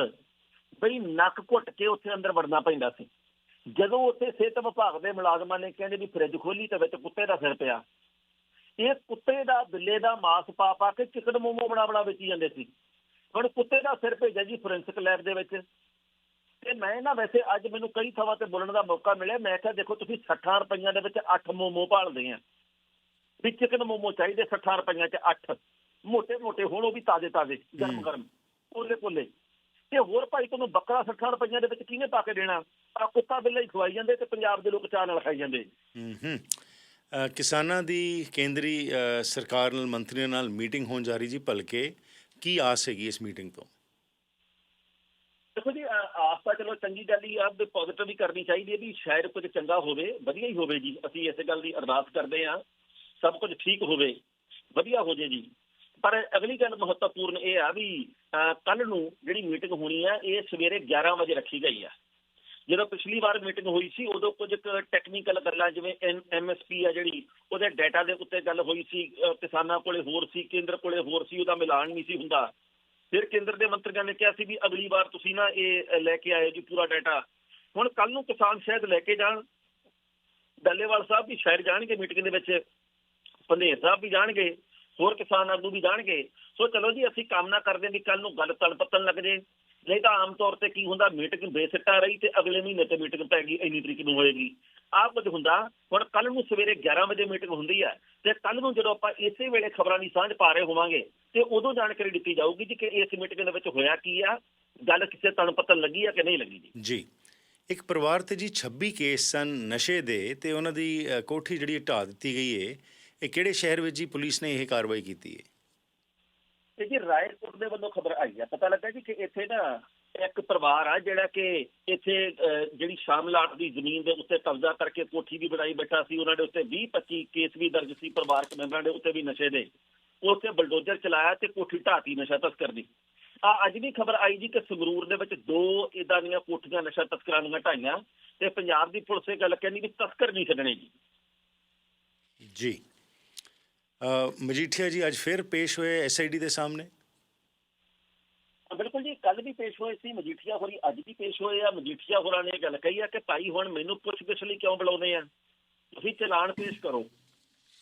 ਬਈ ਨੱਕ ਘੁੱਟ ਕੇ ਉੱਥੇ ਅੰਦਰ ਵੜਨਾ ਪੈਂਦਾ ਸੀ। ਜਦੋਂ ਉੱਥੇ ਸਿਹਤ ਵਿਭਾਗ ਦੇ ਮੁਲਾਜ਼ਮਾਂ ਨੇ ਕਹਿੰਦੇ ਵੀ ਫ੍ਰਿਜ ਖੋਲੀ ਤੇ ਵਿੱਚ ਕੁੱਤੇ ਦਾ ਸਿਰ ਪਿਆ। ਇਹ ਕੁੱਤੇ ਦਾ, ਬਿੱਲੇ ਦਾ ਮਾਸ ਪਾ ਪਾ ਕੇ ਚਿਕਨ ਮੋਮੋ ਬਣਾ ਬਣਾ ਵੇਚੀ ਜਾਂਦੇ ਸੀ। ਹੁਣ ਕੁੱਤੇ ਦਾ ਸਿਰ ਭੇਜਿਆ ਜੀ ਫੋਰੈਂਸਿਕ ਲੈਬ ਦੇ ਵਿੱਚ। ਤੇ ਮੈਂ ਨਾ ਵੈਸੇ ਅੱਜ ਮੈਨੂੰ ਕਈ ਥਾਵਾਂ ਤੇ ਬੋਲਣ ਦਾ ਮੌਕਾ ਮਿਲਿਆ। ਮੈਂ ਕਿਹਾ ਦੇਖੋ, ਤੁਸੀਂ 60 ਰੁਪਈਆਂ ਦੇ ਵਿੱਚ 8 ਮੋਮੋ ਭਾਲਦੇ ਆ। ਵੀ ਚਿਕਨ ਮੋਮੋ ਚਾਹੀਦੇ 60 ਰੁਪਈਆਂ 'ਚ 8 ਮੋਟੇ ਮੋਟੇ ਹੋਣ ਉਹ ਵੀ ਤਾਜ਼ੇ-ਤਾਜ਼ੇ ਗਰਮ-ਗਰਮ ਪੋਲੇ-ਪੋਲੇ ਤੇ ਹੋਰ ਭਾਈ ਤੁਹਾਨੂੰ ਬੱਕਰਾ 60 ਰੁਪਈਆਂ ਦੇ ਵਿੱਚ ਕਿਹਨੇ ਪਾ ਕੇ ਦੇਣਾ? ਆ ਕੁੱਤਾ ਬਿੱਲਾ ਹੀ ਖਵਾਈ ਜਾਂਦੇ ਤੇ ਪੰਜਾਬ ਦੇ ਲੋਕ ਚਾਹ ਨਾਲ ਖਾਈ ਜਾਂਦੇ। ਹੂੰ ਹੂੰ ਕਿਸਾਨਾਂ ਦੀ ਕੇਂਦਰੀ ਸਰਕਾਰ ਨਾਲ ਮੰਤਰੀਆਂ ਨਾਲ ਮੀਟਿੰਗ ਹੋਣ ਜਾ ਰਹੀ ਜੀ ਭਲਕੇ। ਕੀ ਆਸ ਹੈਗੀ ਇਸ ਮੀਟਿੰਗ ਤੋਂ? ਦੇਖੋ ਜੀ ਆਸ ਤਾਂ ਚਲੋ ਚੰਗੀ ਗੱਲ ਹੀ ਆ ਤੇ ਪੋਜ਼ਿਟਿਵ ਵੀ ਕਰਨੀ ਚਾਹੀਦੀ ਹੈ ਵੀ ਸ਼ਾਇਦ ਕੁਝ ਚੰਗਾ ਹੋਵੇ ਵਧੀਆ ਹੀ ਹੋਵੇ ਜੀ। ਅਸੀਂ ਇਸੇ ਗੱਲ ਦੀ ਅਰਦਾਸ ਕਰਦੇ ਆ ਸਭ ਕੁਝ ਠੀਕ ਹੋਵੇ ਵਧੀਆ ਹੋ ਜੇ ਜੀ। ਪਰ ਅਗਲੀ ਗੱਲ ਮਹੱਤਵਪੂਰਨ ਇਹ ਆ ਵੀ ਕੱਲ ਨੂੰ ਜਿਹੜੀ ਮੀਟਿੰਗ ਹੋਣੀ ਆ, ਇਹ ਸਵੇਰੇ 11 ਵਜੇ ਰੱਖੀ ਗਈ ਆ। ਜਦੋਂ ਪਿਛਲੀ ਵਾਰ ਮੀਟਿੰਗ ਹੋਈ ਸੀ, ਉਦੋਂ ਕੁਝ ਟੈਕਨੀਕਲ ਗੱਲਾਂ, ਜਿਵੇਂ ਐਮਐਸਪੀ ਆ ਜਿਹੜੀ, ਉਹਦੇ ਡਾਟਾ ਦੇ ਉੱਤੇ ਗੱਲ ਹੋਈ ਸੀ ਕਿਸਾਨਾਂ ਕੋਲੇ ਹੋਰ ਸੀ, ਕੇਂਦਰ ਕੋਲੇ ਹੋਰ ਸੀ, ਉਹਦਾ ਮਿਲਾਨ ਨਹੀਂ ਸੀ ਹੁੰਦਾ। ਫਿਰ ਕੇਂਦਰ ਦੇ ਮੰਤਰੀਆਂ ਨੇ ਕਿਹਾ ਸੀ ਵੀ ਅਗਲੀ ਵਾਰ ਤੁਸੀਂ ਨਾ ਇਹ ਲੈ ਕੇ ਆਇਓ ਜੀ ਪੂਰਾ ਡਾਟਾ ਹੁਣ ਕੱਲ ਨੂੰ ਕਿਸਾਨ ਸ਼ਾਇਦ ਲੈ ਕੇ ਜਾਣ। ਡੱਲੇਵਾਲ ਸਾਹਿਬ ਵੀ ਸ਼ਾਇਦ ਜਾਣਗੇ ਮੀਟਿੰਗ ਦੇ ਵਿੱਚ। ਪੰਧੇਰ ਸਾਹਿਬ ਵੀ ਜਾਣਗੇ। ਹੋਰ ਕਿਸਾਨ ਆਗੂ ਵੀ ਜਾਣਗੇ। ਸੋ ਚਲੋ ਜੀ, ਅਸੀਂ ਕਾਮਨਾ ਕਰਦੇ ਹਾਂ ਵੀ ਕੱਲ ਨੂੰ ਗੱਲ ਤਲ ਲੱਗ ਜੇ। ਨਹੀਂ ਤਾਂ ਆਮ ਤੌਰ ਤੇ ਕੀ ਹੁੰਦਾ, ਮੀਟਿੰਗ ਬੇਸਿੱਟਾ ਰਹੀ ਤੇ ਅਗਲੇ ਮਹੀਨੇ ਤੇ ਮੀਟਿੰਗ ਪੈ ਗਈ, ਇੰਨੀ ਤਰੀਕ ਨੂੰ ਹੋਏਗੀ। ਆਹ ਕੁਝ ਹੁੰਦਾ, ਹੁਣ ਕੱਲ ਨੂੰ ਸਵੇਰੇ 11 ਵਜੇ ਮੀਟਿੰਗ ਹੁੰਦੀ ਹੈ ਤੇ ਕੱਲ ਨੂੰ ਜਦੋਂ ਆਪਾਂ ਇਸੇ ਵੇਲੇ ਖਬਰਾਂ ਦੀ ਸਾਂਝ ਪਾ ਰਹੇ ਹੋਵਾਂਗੇ ਤੇ ਉਦੋਂ ਜਾਣਕਾਰੀ ਦਿੱਤੀ ਜਾਊਗੀ ਕਿ ਇਸ ਮੀਟਿੰਗ ਦੇ ਵਿੱਚ ਹੋਇਆ ਕੀ ਆ, ਗੱਲ ਕਿਸੇ ਤਣ ਪਤਨ ਲੱਗੀ ਆ ਕਿ ਨਹੀਂ ਲੱਗੀ ਜੀ। ਜੀ। ਇੱਕ ਪਰਿਵਾਰ ਤੇ ਜੀ 26 ਕੇਸ ਸਨ ਨਸ਼ੇ ਦੇ ਤੇ ਉਹਨਾਂ ਦੀ ਕੋਠੀ ਜਿਹੜੀ ਢਾਹ ਦਿੱਤੀ ਗਈ ਹੈ ਇਹ ਕਿਹੜੇ ਸ਼ਹਿਰ ਵਿੱਚ ਜੀ ਪੁਲਿਸ ਨੇ ਇਹ ਕਾਰਵਾਈ ਕੀਤੀ ਹੈ? ਤੇ ਜੀ ਰਾਏਪੁਰ ਦੇ ਵੱਲੋਂ ਖਬਰ ਆਈ ਆ ਪਤਾ ਲੱਗਾ ਜੀ ਕਿ ਇੱਥੇ ਨਾ ਇੱਕ ਪਰਿਵਾਰ ਆ ਜਿਹੜਾ ਕਿ ਇੱਥੇ ਜਿਹੜੀ ਸ਼ਾਮਲਾਟ ਦੀ ਜ਼ਮੀਨ ਦੇ ਉੱਤੇ ਕਬਜ਼ਾ ਕਰਕੇ ਕੋਠੀ ਵੀ ਬਣਾਈ ਬੈਠਾ ਸੀ। ਉਹਨਾਂ ਦੇ ਉੱਤੇ 20 25 ਕੇਸ ਵੀ ਦਰਜ ਸੀ। ਪਰਿਵਾਰਕ ਮੈਂਬਰਾਂ ਦੇ ਉੱਤੇ ਵੀ ਨਸ਼ੇ ਦੇ। ਉੱਥੇ ਬਲਡੋਜ਼ਰ ਚਲਾਇਆ ਤੇ ਕੋਠੀ ਢਾਤੀ ਨਸ਼ਾ ਤਸਕਰ ਦੀ। ਆ ਅੱਜ ਵੀ ਖਬਰ ਆਈ ਜੀ ਕਿ ਸੰਗਰੂਰ ਦੇ ਵਿੱਚ ਦੋ ਇਦਾਂ ਦੀਆਂ ਕੋਠੀਆਂ ਨਸ਼ਾ ਤਸਕਰਾਂ ਦੀਆਂ ਢਾਈਆਂ ਤੇ ਪੰਜਾਬ ਦੀ ਪੁਲਿਸ ਇਹ ਗੱਲ ਕਹਿੰਦੀ ਵੀ ਤਸਕਰ ਨਹੀਂ ਛੱਡਣੇ ਜੀ। ਜੀ। ਮਜੀਠੀਆ ਜੀ, ਅੱਜ ਫਿਰ ਪੇਸ਼ ਹੋਏ ਐਸਆਈਡੀ ਦੇ ਸਾਹਮਣੇ? ਬਿਲਕੁਲ ਜੀ ਕੱਲ ਵੀ ਪੇਸ਼ ਹੋਏ ਸੀ, ਮਜੀਠੀਆ ਹੋਰੀ ਅੱਜ ਵੀ ਪੇਸ਼ ਹੋਏ ਆ। ਮਜੀਠੀਆ ਹੋਰਾਂ ਨੇ ਗੱਲ ਕਹੀ ਆ ਕਿ ਭਾਈ, ਹੁਣ ਮੈਨੂੰ ਪੁੱਛਗਿੱਛ ਲਈ ਕਿਉਂ ਬੁਲਾਉਂਦੇ ਆ? ਤੁਸੀਂ ਚਲਾਨ ਪੇਸ਼ ਕਰੋ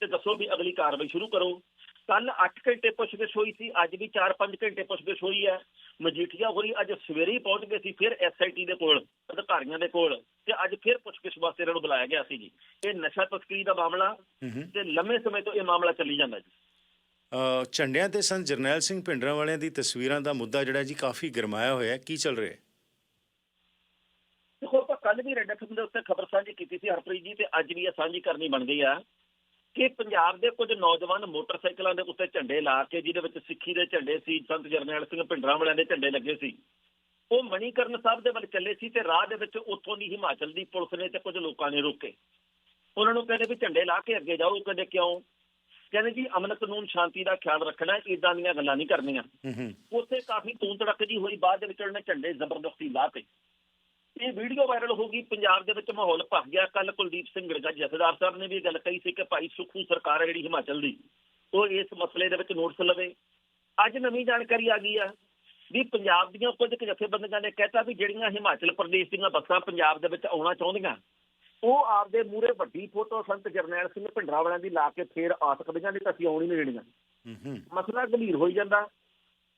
ਤੇ ਦੱਸੋ ਵੀ ਅਗਲੀ ਕਾਰਵਾਈ ਸ਼ੁਰੂ ਕਰੋ। ਕੱਲ 8 ਘੰਟੇ ਪੁੱਛਗਿੱਛ ਹੋਈ ਸੀ ਅੱਜ ਵੀ 4-5 ਘੰਟੇ ਪੁੱਛਗਿੱਛ ਹੋਈ ਹੈ। ਮਜੀਠੀਆ ਹੋਰੀ ਅੱਜ ਸਵੇਰੇ ਹੀ ਪਹੁੰਚ ਗਏ ਸੀ ਫਿਰ ਐਸਆਈਟੀ ਦੇ ਕੋਲ ਅਧਿਕਾਰੀਆਂ ਦੇ ਕੋਲ ਤੇ ਅੱਜ ਫਿਰ ਪੁੱਛਗਿੱਛ ਵਾਸਤੇ ਇਹਨਾਂ ਨੂੰ ਬੁਲਾਇਆ ਗਿਆ ਸੀ ਜੀ। ਇਹ ਨਸ਼ਾ ਤਸਕਰੀ ਦਾ ਮਾਮਲਾ ਤੇ ਲੰਮੇ ਸਮੇਂ ਤੋਂ ਇਹ ਮਾਮਲਾ ਚੱਲੀ ਜਾਂਦਾ ਜੀ। ਅ, ਝੰਡਿਆਂ ਤੇ ਸੰਤ ਜਰਨੈਲ ਸਿੰਘ ਭਿੰਡਰਾਂ ਵਾਲਿਆਂ ਦੀ ਤਸਵੀਰਾਂ ਦਾ ਮੁੱਦਾ ਜਿਹੜਾ ਜੀ ਕਾਫੀ ਗਰਮਾਇਆ ਹੋਇਆ ਕੀ ਚੱਲ ਰਿਹਾ ਹੈ? ਦੇਖੋ ਆਪਾਂ ਕੱਲ ਵੀ ਰੈਡ ਐਫਐਮ ਦੇ ਉੱਤੇ ਖਬਰ ਸਾਂਝੀ ਕੀਤੀ ਸੀ ਹਰਪ੍ਰੀਤ ਜੀ ਤੇ ਅੱਜ ਵੀ ਇਹ ਸਾਂਝੀ ਕਰਨੀ ਬਣ ਗਈ ਆ। ਕਿ ਪੰਜਾਬ ਦੇ ਕੁਝ ਨੌਜਵਾਨ ਮੋਟਰਸਾਈਕਲਾਂ ਦੇ ਉੱਤੇ ਝੰਡੇ ਲਾ ਕੇ ਜਿਹਦੇ ਵਿੱਚ ਸਿੱਖੀ ਦੇ ਝੰਡੇ ਸੀ ਸੰਤ ਜਰਨੈਲ ਸਿੰਘ ਭਿੰਡਰਾਂ ਵਾਲਿਆਂ ਦੇ ਝੰਡੇ ਲੱਗੇ ਸੀ ਉਹ ਮਣੀਕਰਨ ਸਾਹਿਬ ਦੇ ਵੱਲ ਚੱਲੇ ਸੀ ਤੇ ਰਾਹ ਦੇ ਵਿੱਚ ਉੱਥੋਂ ਦੀ ਹਿਮਾਚਲ ਦੀ ਪੁਲਿਸ ਨੇ ਤੇ ਕੁਝ ਲੋਕਾਂ ਨੇ ਰੋਕੇ। ਉਹਨਾਂ ਨੂੰ ਕਹਿੰਦੇ ਵੀ ਝੰਡੇ ਲਾ ਕੇ ਅੱਗੇ ਜਾਓ ਕਹਿੰਦੇ ਕਿਉਂ? ਕਹਿੰਦੇ ਜੀ ਅਮਨ ਕਾਨੂੰਨ ਸ਼ਾਂਤੀ ਦਾ ਖਿਆਲ ਰੱਖਣਾ ਇਦਾਂ ਦੀਆਂ ਗੱਲਾਂ ਨਹੀਂ ਕਰਨੀਆਂ। ਉੱਥੇ ਕਾਫੀ ਤੂੰ ਤੜਕ ਜੀ ਹੋਈ ਬਾਅਦ ਦੇ ਵਿੱਚ ਉਹਨੇ ਝੰਡੇ ਜ਼ਬਰਦਸਤੀ ਲਾਤੇ। ਇਹ ਵੀਡੀਓ ਵਾਇਰਲ ਹੋ ਗਈ ਪੰਜਾਬ ਦੇ ਵਿੱਚ ਮਾਹੌਲ ਭਖ ਗਿਆ। ਕੱਲ ਕੁਲਦੀਪ ਸਿੰਘ ਗੜਗਾ ਜਥੇਦਾਰ ਸਾਹਿਬ ਨੇ ਵੀ ਇਹ ਗੱਲ ਕਹੀ ਸੀ ਕਿ ਭਾਈ ਸੁਖੂ ਸਰਕਾਰ ਹੈ ਜਿਹੜੀ ਹਿਮਾਚਲ ਦੀ ਉਹ ਇਸ ਮਸਲੇ ਦੇ ਵਿੱਚ ਨੋਟਿਸ ਲਵੇ। ਅੱਜ ਨਵੀਂ ਜਾਣਕਾਰੀ ਆ ਗਈ ਆ ਵੀ ਪੰਜਾਬ ਦੀਆਂ ਕੁਝ ਕੁ ਜਥੇਬੰਦੀਆਂ ਨੇ ਕਹਿਤਾ ਵੀ ਜਿਹੜੀਆਂ ਹਿਮਾਚਲ ਪ੍ਰਦੇਸ਼ ਦੀਆਂ ਬੱਸਾਂ ਪੰਜਾਬ ਦੇ ਵਿੱਚ ਆਉਣਾ ਚਾਹੁੰਦੀਆਂ ਉਹ ਆਪਦੇ ਮੂਰੇ ਵੱਡੀ ਫੋਟੋ ਸੰਤ ਜਰਨੈਲ ਸਿੰਘ ਭਿੰਡਰਾਂ ਵਾਲਿਆਂ ਦੀ ਲਾ ਕੇ ਫੇਰ ਆ ਸਕਦੀਆਂ ਨਹੀਂ ਤਾਂ ਅਸੀਂ ਆਉਣ ਨਹੀਂ ਦੇਣੀਆਂ। ਮਸਲਾ ਗੰਭੀਰ ਹੋਈ ਜਾਂਦਾ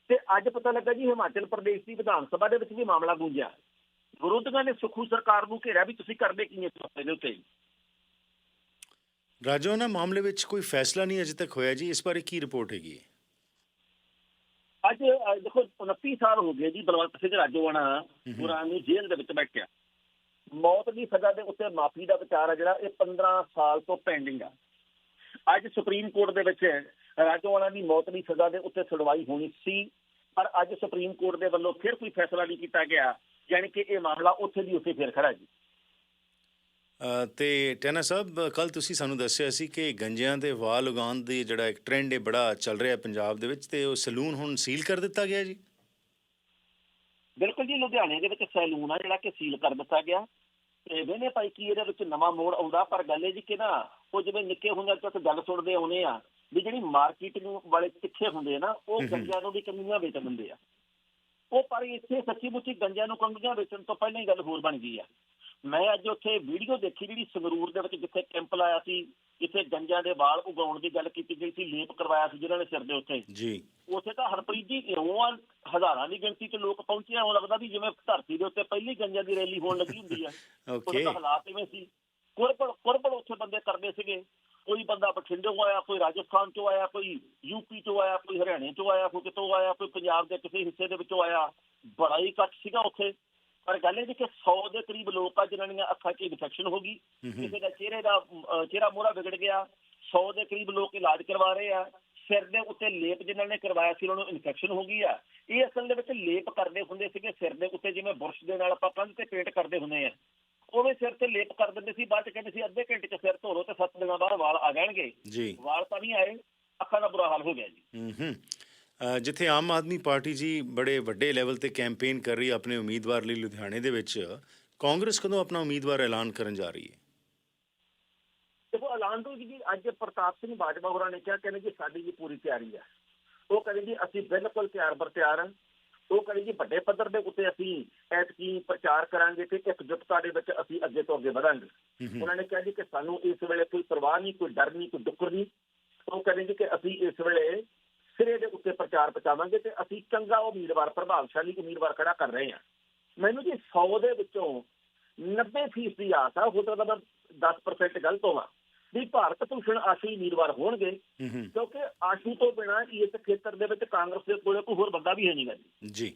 ਤੇ ਅੱਜ ਪਤਾ ਲੱਗਾ ਜੀ ਹਿਮਾਚਲ ਪ੍ਰਦੇਸ਼ ਦੀ ਵਿਧਾਨ ਸਭਾ ਦੇ ਵਿੱਚ ਵੀ ਮਾਮਲਾ ਗੂੰਜਿਆ। ਵਿਰੋਧੀਆਂ ਨੇ ਸੁਖੂ ਸਰਕਾਰ ਨੂੰ ਘੇਰਿਆ ਵੀ ਤੁਸੀਂ ਕਰਦੇ ਕੀ ਇਸ ਮਸਲੇ ਦੇ ਉੱਤੇ? ਰਾਜੋਨਾ ਮਾਮਲੇ ਵਿੱਚ ਕੋਈ ਫੈਸਲਾ ਨਹੀਂ ਅਜੇ ਤੱਕ ਹੋਇਆ ਜੀ। ਇਸ ਬਾਰੇ ਕੀ ਰਿਪੋਰਟ ਹੈਗੀ ਅੱਜ ਦੇਖੋ 29 ਸਾਲ ਹੋ ਗਏ ਜੀ ਬਲਵੰਤ ਸਿੰਘ ਰਾਜੋਆਣਾ ਹੋਰਾਂ ਨੂੰ ਜੇਲ੍ਹ ਦੇ ਵਿੱਚ ਬੈਠਿਆ ਮੌਤ ਦੀ ਸਜ਼ਾ ਦੇ ਉੱਤੇ ਮਾਫੀ ਦਾ ਵਿਚਾਰ ਆ ਜਿਹੜਾ ਇਹ 15 ਸਾਲ ਤੋਂ ਪੈਂਡਿੰਗ ਆ। ਅੱਜ ਸੁਪਰੀਮ ਕੋਰਟ ਦੇ ਵਿੱਚ ਰਾਜੋਆਣਾ ਦੀ ਮੌਤ ਦੀ ਸਜ਼ਾ ਦੇ ਉੱਤੇ ਸੁਣਵਾਈ ਹੋਣੀ ਸੀ ਪਰ ਅੱਜ ਸੁਪਰੀਮ ਕੋਰਟ ਦੇ ਵੱਲੋਂ ਫਿਰ ਕੋਈ ਫੈਸਲਾ ਨਹੀਂ ਕੀਤਾ ਗਿਆ। ਯਾਨੀ ਕਿ ਇਹ ਮਾਮਲਾ ਉੱਥੇ ਦੀ ਉੱਥੇ ਫਿਰ ਖੜਾ ਜੀ। ਤੇ ਟੈਨਾ ਸਾਹਿਬ ਕੱਲ ਤੁਸੀਂ ਸਾਨੂੰ ਦੱਸਿਆ ਸੀ ਕਿ ਗੰਜਿਆਂ ਦੇ ਵਾਲ ਉਗਾਉਣ ਦੀ ਜਿਹੜਾ ਇੱਕ ਟ੍ਰੈਂਡ ਹੈ ਬੜਾ ਚੱਲ ਰਿਹਾ ਪੰਜਾਬ ਦੇ ਵਿੱਚ ਤੇ ਉਹ ਸਲੂਨ ਹੁਣ ਸੀਲ ਕਰ ਦਿੱਤਾ ਗਿਆ ਜੀ? ਬਿਲਕੁਲ ਜੀ ਲੁਧਿਆਣੇ ਦੇ ਵਿੱਚ ਸੈਲੂਨ ਆ ਜਿਹੜਾ ਕਿ ਸੀਲ ਕਰ ਦਿੱਤਾ ਗਿਆ। ਤੇ ਵੇਨੇ ਭਾਈ ਕੀ ਇਹਦੇ ਵਿੱਚ ਨਵਾਂ ਮੋੜ ਆਉਂਦਾ ਪਰ ਗੱਲ ਇਹ ਜੀ ਕਿ ਨਾ ਉਹ ਜਿਵੇਂ ਨਿੱਕੇ ਹੁੰਦੇ ਤੋਂ ਗੱਲ ਸੁਣਦੇ ਆਉਨੇ ਆ ਵੀ ਜਿਹੜੀ ਮਾਰਕੀਟਿੰਗ ਵਾਲੇ ਤਿੱਖੇ ਹੁੰਦੇ ਆ ਨਾ ਉਹ ਗੰਜਿਆਂ ਨੂੰ ਵੀ ਕੰਗੀਆਂ ਵੇਚ ਦਿੰਦੇ ਆ। ਉਹ ਪਰ ਇੱਥੇ ਸੱਚੀ ਮੁੱਚੀ ਗੰਜਿਆਂ ਨੂੰ ਕੰਗੀਆਂ ਵੇਚਣ ਤੋਂ ਪਹਿਲਾਂ ਹੀ ਗੱਲ ਹੋਰ ਬਣ ਗਈ ਆ। ਮੈਂ ਅੱਜ ਉੱਥੇ ਵੀਡੀਓ ਦੇਖੀ ਜਿਹੜੀ ਸੰਗਰੂਰ ਦੇ ਵਿੱਚ ਜਿੱਥੇ ਕੈਂਪ ਲਾਇਆ ਸੀ ਜਿੱਥੇ ਗੰਜਿਆਂ ਦੇ ਵਾਲ ਉਗਾਉਣ ਦੀ ਗੱਲ ਕੀਤੀ ਗਈ ਸੀ ਲੇਪ ਕਰਵਾਇਆ ਸੀ ਜਿਹਨਾਂ ਨੇ ਸਿਰ ਦੇ ਉੱਤੇ। ਜੀ। ਉੱਥੇ ਤਾਂ ਹਰਪ੍ਰੀਤ ਜੀ ਇਉਂ ਹਜ਼ਾਰਾਂ ਦੀ ਗਿਣਤੀ 'ਚ ਲੋਕ ਪਹੁੰਚੇ ਆ ਉਹ ਲੱਗਦਾ ਵੀ ਜਿਵੇਂ ਧਰਤੀ ਦੇ ਉੱਤੇ ਪਹਿਲੀ ਗੰਜਾ ਦੀ ਰੈਲੀ ਹੋਣ ਲੱਗੀ ਹੁੰਦੀ ਆ। ਓਕੇ ਹਾਲਾਤ ਇਵੇਂ ਸੀ। ਕੁਰਬਲ ਕੁਰਬਲ ਉੱਥੇ ਬੰਦੇ ਕਰਦੇ ਸੀਗੇ। ਕੋਈ ਬੰਦਾ ਬਠਿੰਡੋਂ ਆਇਆ ਕੋਈ ਰਾਜਸਥਾਨ ਚੋਂ ਆਇਆ ਕੋਈ ਯੂਪੀ ਚੋਂ ਆਇਆ ਕੋਈ ਹਰਿਆਣੇ ਚੋਂ ਆਇਆ ਕੋਈ ਕਿਤੋਂ ਆਇਆ ਕੋਈ ਪੰਜਾਬ ਦੇ ਕਿਸੇ ਹਿੱਸੇ ਦੇ ਵਿੱਚੋਂ ਆਇਆ ਬੜਾ ਹੀ ਇਕੱਠ ਸੀਗਾ ਉੱਥੇ। ਪਰ ਗੱਲ ਇਹ ਕਿ 100 ਦੇ ਕਰੀਬ ਲੋਕ ਆ ਜਿਨ੍ਹਾਂ ਦੀਆਂ ਅੱਖਾਂ 'ਚ ਇਨਫੈਕਸ਼ਨ ਹੋ ਗਈ। ਕਿਸੇ ਦਾ ਚਿਹਰੇ ਦਾ ਚਿਹਰਾ ਮੋਹਰਾ ਵਿਗੜ ਗਿਆ 100 ਦੇ ਕਰੀਬ ਲੋਕ ਇਲਾਜ ਕਰਵਾ ਰਹੇ ਆ ਸਿਰ ਦੇ ਉੱਤੇ ਲੇਪ ਜਿਨ੍ਹਾਂ ਨੇ ਕਰਵਾਇਆ ਸੀ ਉਹਨਾਂ ਨੂੰ ਇਨਫੈਕਸ਼ਨ ਹੋ ਗਈ ਆ। ਇਹ ਅਸਲ ਦੇ ਵਿੱਚ ਲੇਪ ਕਰਦੇ ਹੁੰਦੇ ਸੀਗੇ ਸਿਰ ਦੇ ਉੱਤੇ ਜਿਵੇਂ ਬੁਰਸ਼ ਦੇ ਨਾਲ ਆਪਾਂ ਕੰਧ ਤੇ ਪੇਂਟ ਕਰਦੇ ਹੁੰਦੇ ਆ। ਉਹਦੇ ਸਿਰ ਤੇ ਲੇਪ ਕਰ ਦਿੰਦੇ ਸੀ ਬਾਅਦ ਚ ਕਹਿੰਦੇ ਸੀ ਅੱਧੇ ਘੰਟੇ ਚ ਸਿਰ ਧੋ ਲਓ ਤੇ 7 ਦਿਨਾਂ ਬਾਅਦ ਵਾਲ ਆ ਜਾਣਗੇ। ਜੀ। ਵਾਲ ਤਾਂ ਨਹੀਂ ਆਏ ਅੱਖਾਂ ਦਾ ਬੁਰਾ ਹਾਲ ਹੋ ਗਿਆ ਜੀ। ਹੂੰ ਹੂੰ ਜਿੱਥੇ ਆਮ ਆਦਮੀ ਪਾਰਟੀ ਜੀ ਬੜੇ ਵੱਡੇ ਲੈਵਲ ਤੇ ਕੈਂਪੇਨ ਕਰ ਰਹੀ ਆਪਣੇ ਉਮੀਦਵਾਰ ਲਈ ਲੁਧਿਆਣੇ ਦੇ ਵਿੱਚ ਕਾਂਗਰਸ ਕਦੋਂ ਆਪਣਾ ਉਮੀਦਵਾਰ ਐਲਾਨ ਕਰਨ ਜਾ ਰਹੀ ਹੈ? ਦੇਖੋ ਐਲਾਨ ਤੋਂ ਜੀ ਅੱਜ ਪ੍ਰਤਾਪ ਸਿੰਘ ਬਾਜਵਾ ਹੋਰਾਂ ਨੇ ਕਿਹਾ ਜੀ ਸਾਡੀ ਜੀ ਪੂਰੀ ਤਿਆਰੀ ਹੈ। ਉਹ ਕਹਿੰਦੇ ਜੀ ਅਸੀਂ ਬਿਲਕੁਲ ਤਿਆਰ ਬਰ ਤਿਆਰ ਹਾਂ। ਉਹ ਕਹਿੰਦੇ ਜੀ ਵੱਡੇ ਪੱਧਰ ਦੇ ਉੱਤੇ ਅਸੀਂ ਐਤਕੀ ਪ੍ਰਚਾਰ ਕਰਾਂਗੇ ਤੇ ਇਕਜੁੱਟਤਾ ਦੇ ਵਿੱਚ ਅਸੀਂ ਅੱਗੇ ਤੋਂ ਅੱਗੇ ਵਧਾਂਗੇ। ਉਹਨਾਂ ਨੇ ਕਿਹਾ ਜੀ ਕਿ ਸਾਨੂੰ ਇਸ ਵੇਲੇ ਕੋਈ ਪਰਵਾਹ ਨਹੀਂ ਕੋਈ ਡਰ ਨਹੀਂ ਕੋਈ ਡੁੱਕਰ ਨਹੀਂ। ਉਹ ਕਹਿੰਦੇ ਜੀ ਕਿ ਅਸੀਂ ਇਸ ਵੇਲੇ ਸਿਰੇ ਦੇ ਉੱਤੇ ਪ੍ਰਚਾਰ ਪਚਾਵਾਂਗੇ ਤੇ ਅਸੀਂ ਚੰਗਾ ਉਮੀਦਵਾਰ ਪ੍ਰਭਾਵਸ਼ਾਲੀ ਉਮੀਦਵਾਰ ਖੜਾ ਕਰ ਰਹੇ ਹਾਂ। ਮੈਨੂੰ ਜੀ 100 ਦੇ ਵਿੱਚੋਂ 90% ਦੀ ਆਸ ਆ ਹੋ ਸਕਦਾ ਮੈਂ 10% ਗਲਤ ਹੋਵਾਂ। ਵੀ ਭਾਰਤ ਭੂਸ਼ਣ ਆਸ਼ੀ ਉਮੀਦਵਾਰ ਹੋਣਗੇ ਕਿਉਂਕਿ ਆਸ਼ੂ ਤੋਂ ਬਿਨਾ ਇਸ ਖੇਤਰ ਦੇ ਵਿੱਚ ਕਾਂਗਰਸ ਦੇ ਕੋਲ ਕੋਈ ਹੋਰ ਬੰਦਾ ਵੀ ਹੈ ਨਹੀਂਗਾ ਜੀ। ਜੀ।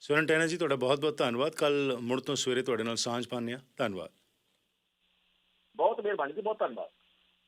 ਸਵਰਨ ਟੈਨਾ ਜੀ ਤੁਹਾਡਾ ਬਹੁਤ ਬਹੁਤ ਧੰਨਵਾਦ। ਕੱਲ ਮੁੜ ਤੋਂ ਸਵੇਰੇ ਤੁਹਾਡੇ ਨਾਲ ਸਾਂਝ ਹਾਂ। ਧੰਨਵਾਦ। ਬਹੁਤ ਮਿਹਰਬਾਨੀ ਜੀ ਬਹੁਤ ਧੰਨਵਾਦ।